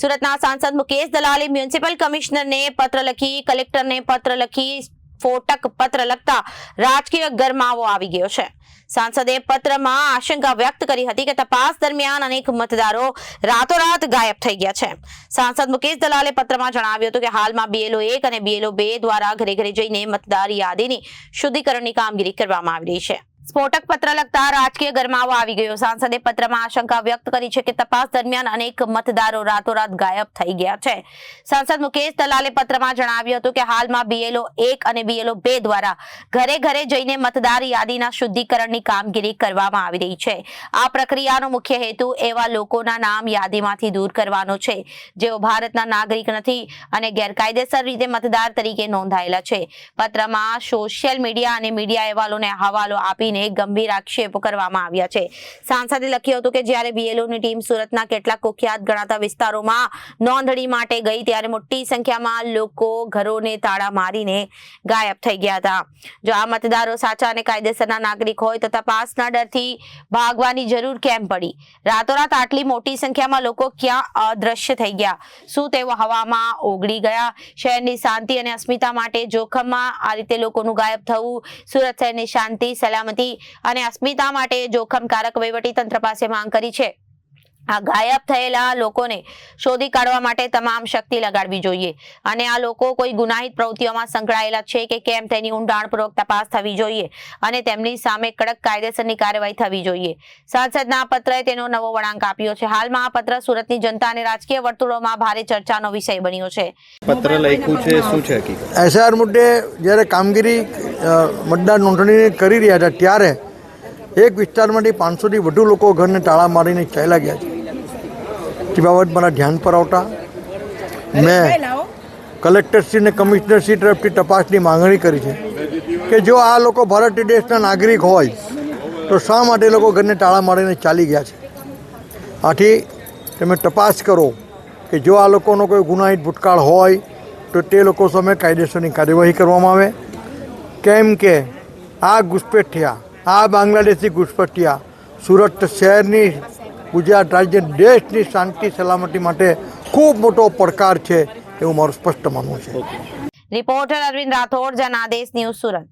સુરતના સાંસદ મુકેશ દલાલે મ્યુનિસિપલ કમિશનરને પત્ર લખી, કલેક્ટરને પત્ર લખી, સ્ફોટક પત્ર લખતા રાજકીય ગરમાવો આવી ગયો છે. સાંસદે પત્રમાં આશંકા વ્યક્ત કરી હતી કે તપાસ દરમિયાન અનેક મતદારો રાતોરાત ગાયબ થઈ ગયા છે. સાંસદ મુકેશ દલાલે પત્રમાં જણાવ્યું હતું કે હાલમાં બીએલઓ એક અને બીએલઓ બે દ્વારા ઘરે ઘરે જઈને મતદાર યાદીની શુદ્ધિકરણની કામગીરી કરવામાં આવી રહી છે. સ્ફોટક પત્ર લગતા રાજકીય ગરમાવો આવી ગયો. સાંસદે પત્રમાં આશંકા વ્યક્ત કરી છે કે તપાસ દરમિયાન અનેક મતદારો રાતોરાત ગાયબ થઈ ગયા છે. સાંસદ મુકેશ દલાલે પત્રમાં જણાવ્યું હતું કે હાલમાં બીએલઓ એક અને બીએલઓ બે દ્વારા ઘરે ઘરે જઈને મતદાર યાદીના શુદ્ધિકરણની કામગીરી કરવામાં આવી રહી છે. આ પ્રક્રિયાનો મુખ્ય હેતુ એવા લોકોના નામ યાદીમાંથી દૂર કરવાનો છે, જેઓ ભારતના નાગરિક નથી અને ગેરકાયદેસર રીતે મતદાર તરીકે નોંધાયેલા છે. પત્રમાં સોશિયલ મીડિયા અને મીડિયા અહેવાલોને હવાલો આપીને ગંભીર આક્ષેપ કરવામાં આવ્યા છે. સાંસદે લખ્યું હતું કે જ્યારે બીએલઓની ટીમ સુરતના કેટલાક કુખ્યાત ગણાતા વિસ્તારોમાં નોંધણી માટે ગઈ ત્યારે મોટી સંખ્યામાં લોકો ઘરોને તાળા મારીને ગાયબ થઈ ગયા હતા. જો આ મતદારો સાચા અને કાયદેસરના નાગરિક હોય તો તપાસના ડરથી ભાગવાની જરૂર કેમ પડી? રાતોરાત આટલી મોટી સંખ્યામાં લોકો ક્યાં અદ્રશ્ય થઈ ગયા? શું તેઓ હવામાં ઓગળી ગયા? શહેરની શાંતિ અને અસ્મિતા માટે જોખમમાં આ રીતે લોકોનું ગાયબ થવું, સુરત શહેરની શાંતિ, સલામતી અને અસ્મિતા માટે જોખમકારક વહીવટી તંત્ર પાસે માંગ કરી છે. આ ગાયબ થયેલા લોકોને શોધી કાઢવા માટે તમામ શક્તિ લગાડવી જોઈએ. અને આ લોકો કોઈ ગુનાહિત પ્રવૃત્તિઓમાં સંકળાયેલા છે કે કેમ તેની ઊંડાણપૂર્વક તપાસ થવી જોઈએ અને તેમની સામે કડક કાયદેસરની કાર્યવાહી થવી જોઈએ. સાંસદના આ પત્રએ તેનો નવો વળાંક આપ્યો છે. હાલમાં આ પત્ર સુરતની જનતા અને રાજકીય વર્તુળોમાં ભારે ચર્ચાનો વિષય બન્યો છે. પત્ર લખ્યું છે શું છે એસઆર મુદ્દે જ્યારે કામગીરી મતદાર નોંધણી કરી રહ્યા હતા ત્યારે એક વિસ્તારમાંથી પાંચસોથી વધુ લોકો ઘરને તાળા મારીને ચાલ્યા ગયા છે. તે બાબત મારા ધ્યાન પર આવતા. મેં કલેક્ટરશ્રીને કમિશનરશ્રી તરફથી તપાસની માંગણી કરી છે કે જો આ લોકો ભારત દેશના નાગરિક હોય, તો શા માટે લોકો ઘરને તાળા મારીને ચાલી ગયા છે? આથી તમે તપાસ કરો કે જો આ લોકોનો કોઈ ગુનાહિત ભૂતકાળ હોય, તો તે લોકો સામે કાયદેસરની કાર્યવાહી કરવામાં આવે. કેમ કે આ ઘૂસપેઠિયા, આ બાંગ્લાદેશી ઘૂસપેઠિયા સુરત શહેરની ગુજરાત રાજ્ય દેશની શાંતિ, સલામતી માટે ખૂબ મોટો પડકાર છે એવું મારું સ્પષ્ટ માનવું છે. Reporter Arvind Rathod Janadesh news Surat.